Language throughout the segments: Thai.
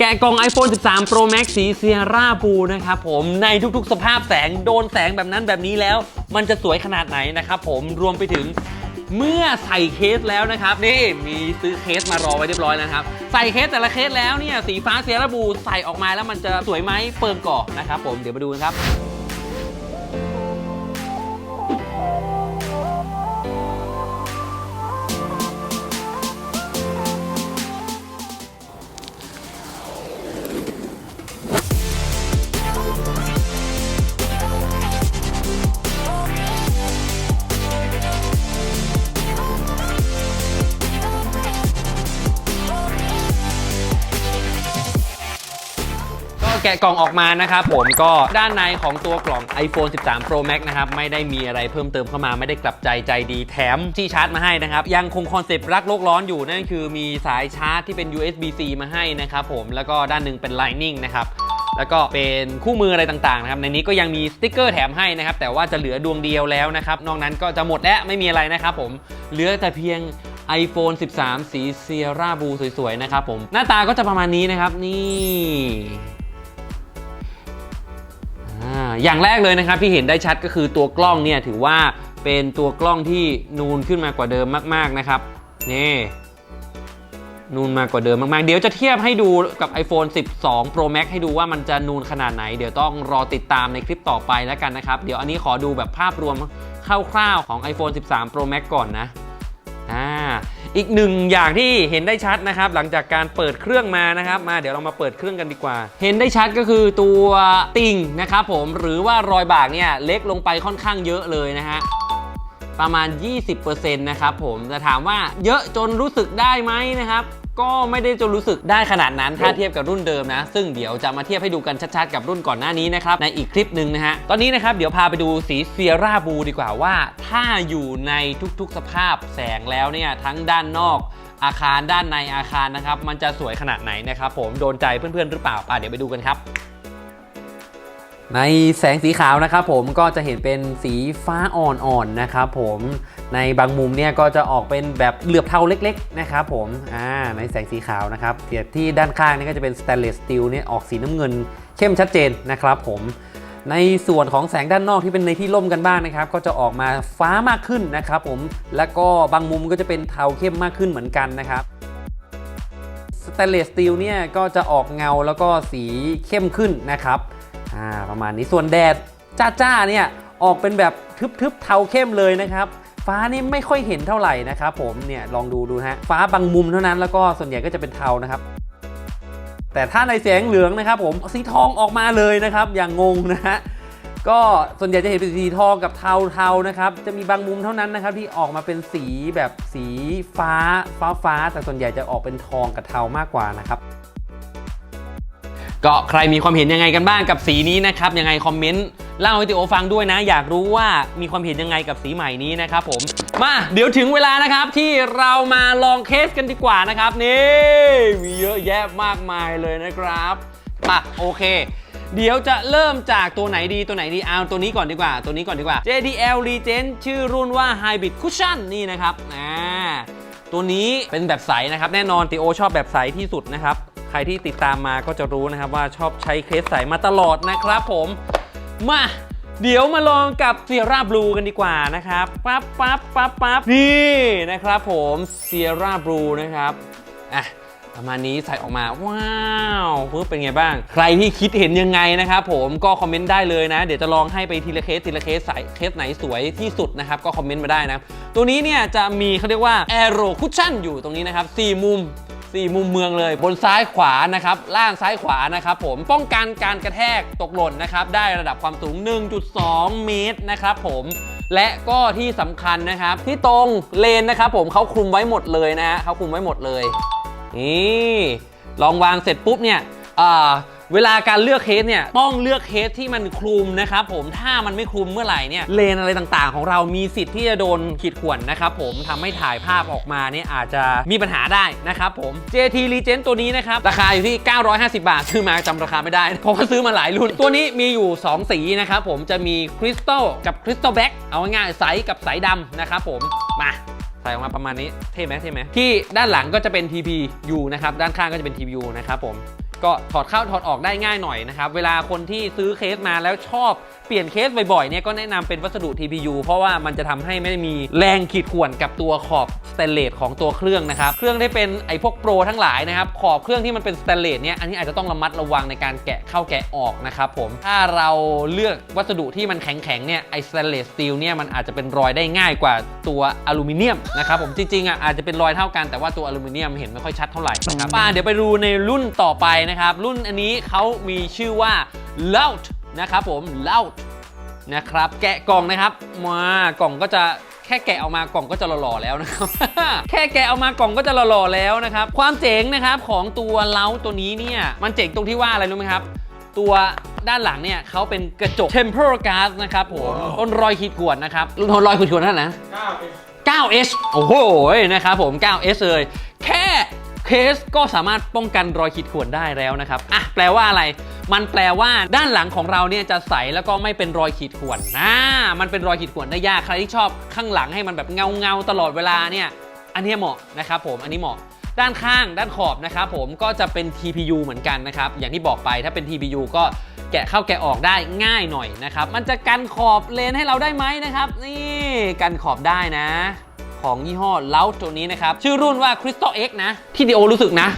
แกะกล่อง iPhone 13 Pro Max สีเซียร่าบูนะครับผมในทุกๆ สภาพแสงโดนแสงแบบนั้นแบบนี้แล้ว มันจะสวยขนาดไหนนะครับผมรวมไปถึงเมื่อใส่เคสแล้วนะครับ นี่มีซื้อเคสมารอไว้เรียบร้อยแล้วครับ ใส่เคสแต่ละเคสแล้วเนี่ยสีฟ้าเซียร่าบูใส่ออกมาแล้วมันจะสวยไหมเปิงก่อนนะครับผมเดี๋ยวมาดูกันครับ ก็แกะกล่องออกมานะครับผมก็ด้านในของตัวกล่อง iPhone 13 Pro Max นะครับไม่ได้มีอะไรเพิ่มเติมเข้ามาไม่ได้กลับใจใจดีแถมที่ชาร์จมาให้นะครับ ยังคงคอนเซปต์รักโลกร้อนอยู่นั่นคือมีสายชาร์จที่เป็น USB-C มาให้นะครับผมแล้วก็ด้านหนึ่งเป็น Lightning นะครับแล้วก็เป็นคู่มืออะไรต่างๆนะครับในนี้ก็ยังมีสติกเกอร์แถมให้นะครับแต่ว่าจะเหลือดวงเดียวแล้วนะครับนอกนั้นก็จะหมดแล้วไม่มีอะไรนะครับผมเหลือแต่เพียง iPhone 13 สีเซียร่าบูสวยๆนะครับผมหน้าตาก็จะประมาณนี้นะครับนี่ อย่างแรกเลยนะครับที่เห็นได้ชัดก็คือตัวกล้องเนี่ยถือว่าเป็นตัวกล้องที่นูนขึ้นมากว่าเดิมมาก ๆนะครับนี่นูนมากกว่าเดิมมาก ๆ เดี๋ยวจะเทียบให้ดูกับ iPhone 12 Pro Max ให้ดูว่ามันจะนูนขนาดไหน เดี๋ยวต้องรอติดตามในคลิปต่อไปแล้วกันนะครับ เดี๋ยวอันนี้ขอดูแบบภาพรวมคร่าวๆของ iPhone 13 Pro Max ก่อนนะ อีกหนึ่งอย่างที่เห็นได้ชัดนะครับ หลังจากการเปิดเครื่องมานะครับมาเดี๋ยวเรามาเปิดเครื่องกันดีกว่า เห็นได้ชัดก็คือตัวติ่งนะครับผมหรือว่ารอยบากเนี่ยเล็กลงไปค่อนข้างเยอะเลยนะฮะประมาณ 20%นะครับผมจะถามว่าเยอะจนรู้สึกได้ไหมนะครับ ก็ไม่ได้จะรู้สึกได้ขนาดนั้น ถ้าเทียบกับรุ่นเดิมนะ ซึ่งเดี๋ยวจะมาเทียบให้ดูกันชัดๆ กับรุ่นก่อนหน้านี้นะครับ ในอีกคลิปหนึ่งนะฮะ ตอนนี้นะครับ เดี๋ยวพาไปดูสีเซียร่าบูดีกว่าว่า ถ้าอยู่ในทุกๆสภาพแสงแล้วเนี่ยทั้งด้านนอกอาคารด้านในอาคารนะครับ มันจะสวยขนาดไหนนะครับผมโดนใจเพื่อนๆหรือเปล่าป่ะเดี๋ยวไปดูกันครับ ในแสงสีขาวนะครับผมก็จะเห็นเป็นสีฟ้าอ่อนๆนะครับผมในบางมุมเนี่ยก็จะออกเป็นแบบเหลือบเทาเล็กๆนะครับผมอ่าในแสงสีขาวนะครับเทียบที่ด้านข้างนี่ก็จะเป็นส t ต n เลสสตีลเนี่ยออกสีน้ำเงินเข้มชัดเจนนะครับผมในส่วนของแสงด้านนอกที่เป็นในที่ร่มกันบ้างนะครับ ก็จะออกมาฟ้ามากขึ้นนะครับผมแล้วก็บางมุมก็จะเป็นเทาเข้มมากขึ้นเหมือนกันนะครับสเตนเลสสตีลเนี่ยก็จะออกเงาแล้วก็สีเข้มขึ้นนะครับ อ่าประมาณนี้ส่วนแดดจ้าๆเนี่ยออกเป็นแบบทึบๆเทาเข้มเลยนะครับฟ้านี่ไม่ค่อยเห็นเท่าไหร่นะครับผมเนี่ยลองดูดูฮะฟ้าบางมุมเท่านั้นแล้วก็ส่วนใหญ่ก็จะเป็นเทานะครับ แต่ถ้าในแสงเหลืองนะครับผมสีทองออกมาเลยนะครับ อย่างงงนะฮะก็ส่วนใหญ่จะเห็นเป็นสีทองกับเทาเทานะครับ จะมีบางมุมเท่านั้นนะครับ ที่ออกมาเป็นสีแบบสีฟ้าฟ้าฟ้าแต่ส่วนใหญ่จะออกเป็นทองกับเทามากกว่านะครับ ก็ใครมีความเห็นยังไงกันบ้างกับสีนี้นะครับยังไงคอมเมนต์เล่าให้ติโอฟังด้วยนะ อยากรู้ว่ามีความเห็นยังไงกับสีใหม่นี้นะครับผมมาเดี๋ยวถึงเวลานะครับที่เรามาลองเคสกันดีกว่านะครับนี่มีเยอะแยะมากมายเลยนะครับปะโอเค เดี๋ยวจะเริ่มจากตัวไหนดีตัวไหนดีเอาตัวนี้ก่อนดีกว่า ตัวนี้ก่อนดีกว่า JDL Legend ชื่อรุ่นว่า Hybrid Cushion นี่นะครับอ่าตัวนี้เป็นแบบใสนะครับ แน่นอนติโอชอบแบบใสที่สุดนะครับ ใครที่ติดตามมาก็จะรู้นะครับว่าชอบใช้เคสใสมาตลอดนะครับผมมาเดี๋ยวมาลองกับเซียร่าบลูกันดีกว่านะครับปั๊บปั๊บปั๊บปั๊บนี่นะครับผมเซียร่าบลูนะครับอะ ประมาณนี้ใส่ออกมา ว้าวปึ๊บเป็นไงบ้าง ใครที่คิดเห็นยังไงนะครับผมก็คอมเมนต์ได้เลยนะ เดี๋ยวจะลองให้ไปทีละเคสทีละเคสใส่เคสไหนสวยที่สุดนะครับก็คอมเมนต์มาได้นะ ตัวนี้เนี่ยจะมีเขาเรียกว่า Aero Cushion อยู่ตรงนี้นะครับ4มุม4มุมเมืองเลยบนซ้ายขวานะครับ ล่างซ้ายขวานะครับผมป้องกันการกระแทกตกหล่นนะครับ ได้ระดับความสูง 1.2 เมตรนะครับผมและก็ที่สำคัญนะครับ ที่ตรงเลนนะครับผมเขาคลุมไว้หมดเลยนะฮะเขาคลุมไว้หมดเลย นี่ลองวางเสร็จปุ๊บเนี่ยเวลาการเลือกเคสเนี่ยต้องเลือกเคสที่มันคลุมนะครับผมถ้ามันไม่คลุมเมื่อไหร่เนี่ยเลนอะไรต่างๆ ของเรามีสิทธิ์ที่จะโดนขีดข่วนนะครับผมทำให้ถ่ายภาพออกมาเนี่ยอาจจะมีปัญหาได้นะครับผม JT Legend ตัวนี้นะครับ ราคาอยู่ที่ 950 บาท ซื้อมาจำราคาไม่ได้ เพราะว่าซื้อมาหลายรุ่น ตัวนี้มีอยู่ 2 สีนะครับผมจะมีคริสตัลกับคริสตัลแบ็กเอาง่ายๆใสกับใสดำนะครับผมมา ใส่ออกมาประมาณนี้เท่ไหมเท่ไหมที่ด้านหลังก็จะเป็น TPU นะครับด้านข้างก็จะเป็น TPU นะครับผม ก็ถอดเข้าถอดออกได้ง่ายหน่อยนะครับ เวลาคนที่ซื้อเคสมาแล้วชอบเปลี่ยนเคสบ่อยๆเนี่ยก็แนะนำเป็นวัสดุ TPU เพราะว่ามันจะทำให้ไม่ได้มีแรงขีดข่วนกับตัวขอบสเตนเลสของตัวเครื่องนะครับ เครื่องที่เป็นไอพวกโปรทั้งหลายนะครับ ขอบเครื่องที่มันเป็นสเตนเลสเนี่ยอันนี้อาจจะต้องระมัดระวังในการแกะเข้าแกะออกนะครับผม ถ้าเราเลือกวัสดุที่มันแข็งๆเนี่ยไอสเตนเลสสตีลเนี่ยมันอาจจะเป็นรอยได้ง่ายกว่าตัวอลูมิเนียมนะครับผมจริงๆอะอาจจะเป็นรอยเท่ากันแต่ว่าตัวอลูมิเนียมเห็นไม่ค่อยชัดเท่าไหร่นะครับมาเดี๋ยวไปดูในรุ่นต่อไปนะครับ รุ่นอันนี้เขามีชื่อว่า Loud นะครับผม Loud นะครับ แกะกล่องนะครับ มากล่องก็จะแค่แกะออกมากล่องก็จะหล่อๆแล้วนะครับ แค่แกะออกมากล่องก็จะหล่อๆแล้วนะครับ ความเจ๋งนะครับของตัวเล้าตัวนี้เนี่ย มันเจ๋งตรงที่ว่าอะไรรู้ไหมครับ ตัวด้านหลังเนี่ยเขาเป็นกระจก tempered glass นะครับผมต้นรอยขีดข่วนนะครับทนรอยขีดข่วนเท่าไหร่นะ 9S โอ้โห นะครับผม 9S เลยแค่ เคสก็สามารถป้องกันรอยขีดข่วนได้แล้วนะครับอะแปลว่าอะไร มันแปลว่าด้านหลังของเราเนี่ยจะใสแล้วก็ไม่เป็นรอยขีดข่วนนะมันเป็นรอยขีดข่วนได้ยากใครที่ชอบข้างหลังให้มันแบบเงาเงาๆตลอดเวลาเนี่ยอันนี้เหมาะนะครับผมอันนี้เหมาะด้านข้างด้านขอบนะครับผมก็จะเป็น TPU เหมือนกันนะครับอย่างที่บอกไปถ้าเป็น TPU ก็แกะเข้าแกะออกได้ง่ายหน่อยนะครับมันจะกันขอบเลนให้เราได้ไหมนะครับ นี่กันขอบได้นะ ของยี่ห้อเลาตัวนี้นะครับ ชื่อรุ่นว่า Crystal X นะ ที่ดีโอรู้สึกนะ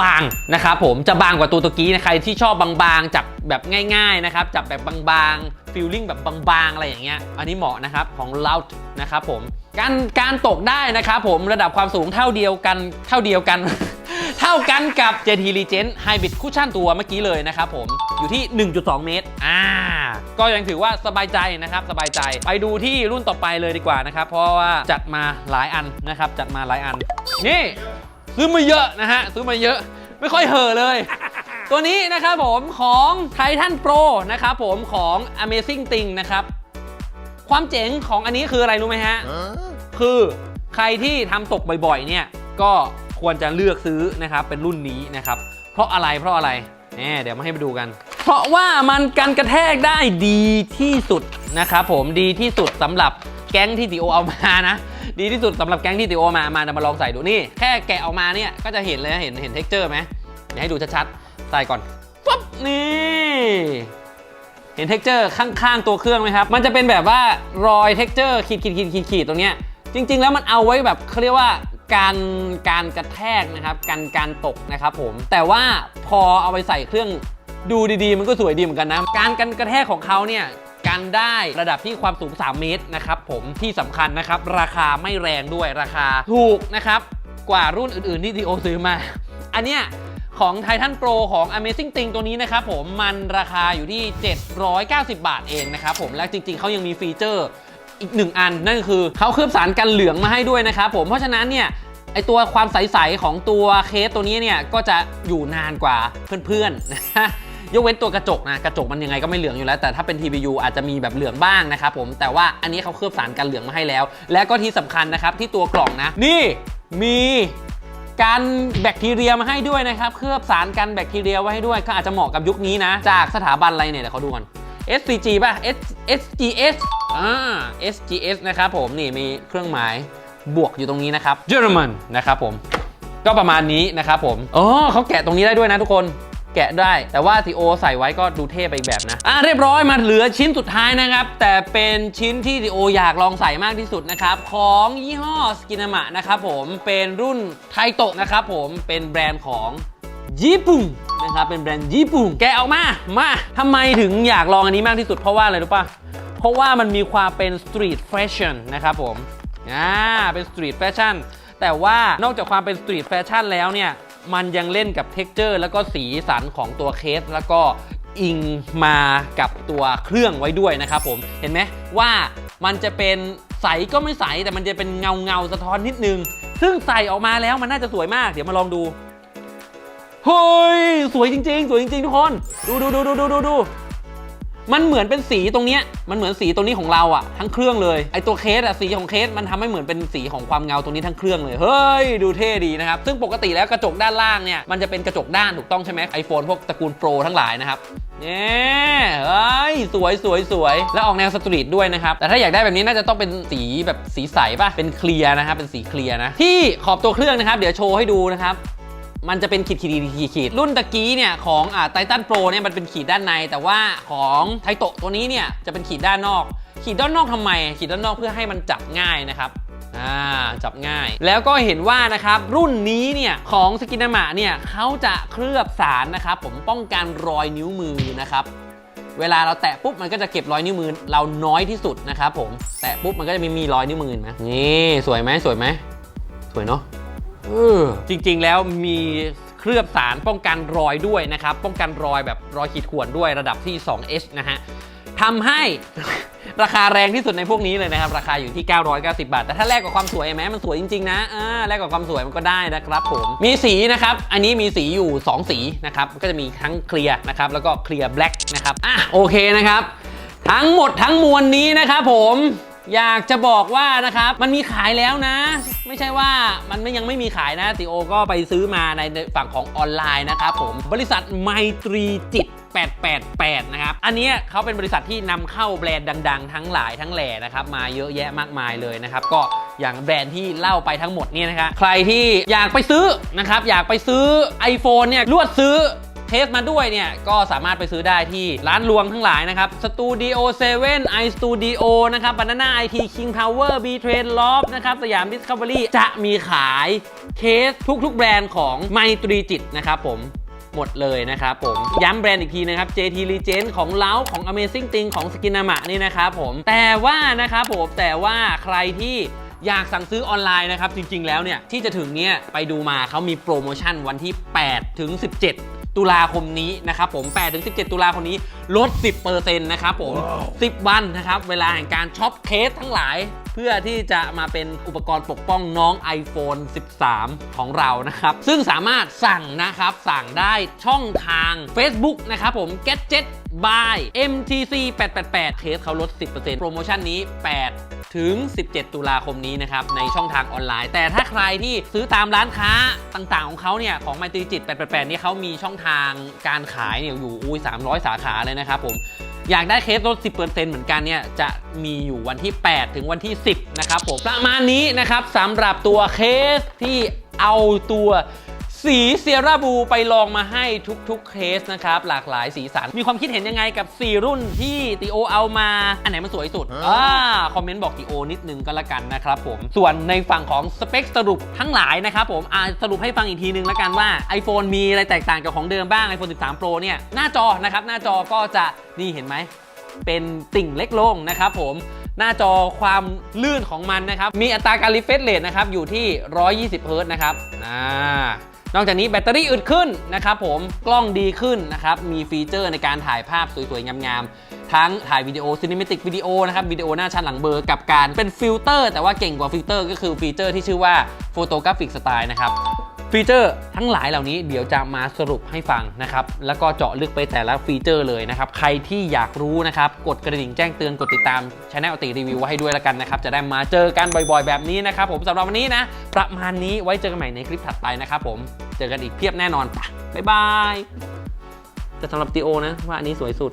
บางนะครับผมจะบางกว่าตัวตะกี้นะใครที่ชอบบางๆจับแบบง่าย ๆ นะครับ จับแบบบางๆฟิลลิ่งแบบบางๆ อะไรอย่างเงี้ยอันนี้เหมาะนะครับของ l o u d นะครับผมการการตกได้นะครับผมระดับความสูงเท่าเดียวกันเท่าเดียวกัน เท่ากันกับ JT Legend Hybrid Cushion ตัวเมื่อกี้เลยนะครับผมอยู่ที่ 1.2 เมตร อ่า ก็ยังถือว่าสบายใจนะครับ สบายใจ ไปดูที่รุ่นต่อไปเลยดีกว่านะครับ เพราะว่าจัดมาหลายอันนะครับ จัดมาหลายอัน นี่ ซื้อมาเยอะนะฮะ ซื้อมาเยอะ ไม่ค่อยเห่อะเลย ตัวนี้นะครับผมของ Titan Pro นะครับผมของ Amazing Thing นะครับ ความเจ๋งของอันนี้คืออะไรรู้ไหมฮะ คือใครที่ทำตกบ่อยๆ เนี่ย ก็ ควรจะเลือกซื้อนะครับเป็นรุ่นนี้นะครับเพราะอะไรเพราะอะไรแน่เดี๋ยวมาให้ไปดูกัน เพราะว่ามันกันกระแทกได้ดีที่สุดนะครับผมดีที่สุดสำหรับแก๊งที่ติโอเอามานะดีที่สุดสำหรับแก๊งที่ติโอมามาเดี๋ยวมาลองใส่ดูนี่ แค่แกะออกมาเนี่ยก็จะเห็นเลยเห็นเห็นเท็กเจอร์ไหมเดี๋ยวให้ดูชัดๆใส่ก่อนปุ๊บนี่เห็นเท็กเจอร์ข้างๆ ตัวเครื่องไหมครับ มันจะเป็นแบบว่ารอยเท็กเจอร์ขีดขีดขีดขีดขีดตรงเนี้ยจริง ๆ แล้วมันเอาไว้แบบเขาเรียกว่า การการกระแทกนะครับการการตกนะครับผมแต่ว่าพอเอาไปใส่เครื่องดูดีๆ มันก็สวยดีเหมือนกันนะการกันกระแทกของเขาเนี่ยกันได้ระดับที่ความสูง 3 เมตรนะครับผมที่สำคัญนะครับ ราคาไม่แรงด้วยราคาถูกนะครับ กว่ารุ่นอื่นๆที่ทีโอซื้อมา อันเนี้ยของ Titan Pro ของ Amazing Thing ตัวนี้นะครับผมมันราคาอยู่ที่ 790 บาทเองนะครับผมและจริงๆเขายังมีฟีเจอร์ อีกหนึ่งอัน นั่นคือเขาเคลือบสารกันเหลืองมาให้ด้วยนะครับผมเพราะฉะนั้นเนี่ยไอตัวความใสๆของตัวเคสตัวนี้เนี่ยก็จะอยู่นานกว่าเพื่อนๆนะยกเว้นตัวกระจกนะกระจกมันยังไงก็ไม่เหลืองอยู่แล้ว แต่ถ้าเป็น TPU อาจจะมีแบบเหลืองบ้างนะครับผมแต่ว่าอันนี้เขาเคลือบสารกันเหลืองมาให้แล้ว และก็ที่สำคัญนะครับที่ตัวกล่องนะ นี่มีกันแบคทีเรียมาให้ด้วยนะครับเคลือบสารกันแบคทีเรียไว้ให้ด้วยก็อาจจะเหมาะกับยุคนี้นะ จากสถาบันอะไรเนี่ยเดี๋ยวเขาดูก่อน SCG ป่ะ S SGS อ่า SGS นะครับผมนี่มีเครื่องหมายบวกอยู่ตรงนี้นะครับเยอรมันนะครับผมก็ประมาณนี้นะครับผมอ๋อเขาแกะตรงนี้ได้ด้วยนะทุกคนแกะได้ แต่ว่าทีโอใส่ไว้ก็ดูเท่ไปอีกแบบนะ อะเรียบร้อยมาเหลือชิ้นสุดท้ายนะครับ แต่เป็นชิ้นที่ทีโออยากลองใส่มากที่สุดนะครับ ของยี่ห้อสกินามะนะครับผมเป็นรุ่นไทโตะนะครับผมเป็นแบรนด์ของญี่ปุ่นนะครับเป็นแบรนด์ญี่ปุ่นแกะออกมามาทำไมถึงอยากลองอันนี้มากที่สุดเพราะว่าอะไรรู้ป่ะ ราะว่ามันมีความเป็นสตรีทแฟชั่นนะครับผมอ่าเป็นสตรีทแฟชั่นแต่ว่านอกจากความเป็นสตรีทแฟชั่นแล้วเนี่ย มันยังเล่นกับเท็กเจอร์แล้วก็สีสันของตัวเคส แล้วก็อิงมากับตัวเครื่องไว้ด้วยนะครับผมเห็นไหมว่ามันจะเป็นใสก็ไม่ใส แต่มันจะเป็นเงาเงาสะท้อนนิดนึง ซึ่งใส่ออกมาแล้วมันน่าจะสวยมาก เดี๋ยวมาลองดูเฮ้ยสวยจริง ๆ สวยจริง ๆ ทุกคน ดูดูดูดูดูดูดู มันเหมือนเป็นสีตรงเนี้ยมันเหมือนสีตรงนี้ของเราอะทั้งเครื่องเลยไอตัวเคสอะสีของเคสมันทำให้เหมือนเป็นสีของความเงาตรงนี้ทั้งเครื่องเลยเฮ้ยดูเท่ดีนะครับซึ่งปกติแล้วกระจกด้านล่างเนี่ยมันจะเป็นกระจกด้านถูกต้องใช่ไหมไอโฟนพวกตระกูลโปรทั้งหลายนะครับเนี่ยเฮ้ยสวยสวยสวยแล้วออกแนวสตรีทด้วยนะครับ แต่ถ้าอยากได้แบบนี้น่าจะต้องเป็นสีแบบสีใสป่ะ เป็นเคลียร์นะครับ เป็นสีเคลียร์นะ ที่ขอบตัวเครื่องนะครับ เดี๋ยวโชว์ให้ดูนะครับ มันจะเป็นขีดขีดขีดขีดรุ่นตะกี้เนี่ยของอ่าไททันโปรเนี่ยมันเป็นขีดด้านใน แต่ว่าของไทโตะตัวนี้เนี่ยจะเป็นขีดด้านนอก ขีดด้านนอกทำไม ขีดด้านนอกเพื่อให้มันจับง่ายนะครับอ่าจับง่าย แล้วก็เห็นว่านะครับรุ่นนี้เนี่ยของสกินามะเนี่ยเขาจะเคลือบสารนะครับผมป้องกันรอยนิ้วมือนะครับเวลาเราแตะปุ๊บมันก็จะเก็บรอยนิ้วมือเราน้อยที่สุดนะครับผมแตะปุ๊บมันก็จะมีมีรอยนิ้วมือเห็นไหมนี่สวยไหมสวยไหมสวยเนาะ เออ จริงๆแล้วมีเคลือบสารป้องกันรอยด้วยนะครับ ป้องกันรอยแบบรอยขีดข่วนด้วยระดับที่ 2H นะฮะทำให้ ราคาแรงที่สุดในพวกนี้เลยนะครับ ราคาอยู่ที่ 990 บาท แต่ถ้าแลกกับความสวยเห็นไหมมันสวยจริงๆนะอ่าแลกกับความสวยมันก็ได้นะครับผม มีสีนะครับ อันนี้มีสีอยู่ 2 สีนะครับก็จะมีทั้งเคลียร์นะครับ แล้วก็เคลียร์แบล็กนะครับ อะโอเคนะครับ ทั้งหมดทั้งมวลนี้นะครับผม อยากจะบอกว่านะครับ มันมีขายแล้วนะ ไม่ใช่ว่ามันไม่ยังไม่มีขายนะติโอก็ไปซื้อมาในฝั่งของออนไลน์นะครับผมบริษัทไมตรีจิต888 นะครับ อันนี้เขาเป็นบริษัทที่นำเข้าแบรนด์ดัง ๆ ทั้งหลายทั้งแหล่นะครับ มาเยอะแยะมากมายเลยนะครับ ก็อย่างแบรนด์ที่เล่าไปทั้งหมดเนี่ยนะครับใครที่อยากไปซื้อนะครับ อยากไปซื้อ iPhone เนี่ยรวดซื้อ เทสมาด้วยเนี่ย ก็สามารถไปซื้อได้ที่ร้านรวงทั้งหลายนะครับ Studio 7 iStudio นะครับ Banana IT King Power B Trade Loft นะครับสยาม Discovery จะมีขายเคสทุกๆแบรนด์ของไมตรีจิตนะครับผมหมดเลยนะครับผม ย้ำแบรนด์อีกทีนะครับ JT Legend ของเล้าของ Amazing Thing ของ Skinama นี่นะครับผม แต่ว่านะครับผมแต่ว่าใครที่อยากสั่งซื้อออนไลน์นะครับ จริง ๆ แล้วเนี่ย ที่จะถึงเนี่ย ไปดูมาเขามีโปรโมชั่นวันที่ 8 ถึง 17 ตุลาคมนี้นะครับผม8ถึง17 ตุลาคมนี้ลด 10%นะครับผม 10 วันนะครับ เวลาแห่งการช็อปเคสทั้งหลาย เพื่อที่จะมาเป็นอุปกรณ์ปกป้องน้อง iPhone 13 ของเรานะครับ ซึ่งสามารถสั่งนะครับ สั่งได้ช่องทาง Facebook นะครับผม Gadget by MTC 888 เคสเขาลด 10%โปรโมชั่นนี้ 8 ถึง 17 ตุลาคมนี้นะครับ ในช่องทางออนไลน์ แต่ถ้าใครที่ซื้อตามร้านค้าต่างๆ ของเขาเนี่ย ของไมตรีจิต 888 นี่เขามีช่องทางการขายเนี่ยอยู่อุ้ย300 สาขาเลยนะครับผม อยากได้เคสลด 10%เหมือนกันเนี่ยจะมีอยู่วันที่ 8 ถึงวันที่ 10 นะครับผมประมาณนี้นะครับสำหรับตัวเคสที่เอาตัว สีเซียร่าบูไปลองมาให้ทุกๆเคสนะครับ หลากหลายสีสัน มีความคิดเห็นยังไงกับ 4 รุ่นที่ติโอเอามา อันไหนมันสวยสุดอ่าคอมเมนต์บอกติโอนิดนึงก็แล้วกันนะครับผม ส่วนในฝั่งของสเปคสรุปทั้งหลายนะครับผมอ่าสรุปให้ฟังอีกทีนึงแล้วกันว่า iPhone มีอะไรแตกต่างจากของเดิมบ้าง iPhone 13 Pro เนี่ยหน้าจอนะครับหน้าจอก็จะนี่เห็นไหมเป็นติ่งเล็กลงนะครับผมหน้าจอความลื่นของมันนะครับ มีอัตราการรีเฟรชเรทนะครับ อยู่ที่ 120 เฮิรตซ์นะครับอ่า นอกจากนี้แบตเตอรี่อึดขึ้นนะครับผมกล้องดีขึ้นนะครับมีฟีเจอร์ในการถ่ายภาพสวยๆงามๆทั้งถ่ายวิดีโอซินิเมติกวิดีโอนะครับวิดีโอหน้าชั้นหลังเบอร์กับการเป็นฟิลเตอร์แต่ว่าเก่งกว่าฟิลเตอร์ก็คือฟีเจอร์ที่ชื่อว่าโฟโตกราฟิกสไตล์นะครับ ฟีเจอร์ทั้งหลายเหล่านี้เดี๋ยวจะมาสรุปให้ฟังนะครับ แล้วก็เจาะลึกไปแต่ละฟีเจอร์เลยนะครับ ใครที่อยากรู้นะครับ กดกระดิ่งแจ้งเตือนกดติดตามช anel ติรีวิวไว้ให้ด้วยแล้วกันนะครับ จะได้มาเจอกันบ่อยๆ แบบนี้นะครับผมสำหรับวันนี้นะ ประมาณนี้ไว้เจอกันใหม่ในคลิปถัดไปนะครับผมเจอกันอีกเพียบแน่นอนไปบ๊ายบายแต่สำหรับตีโอนะว่าอันนี้สวยสุด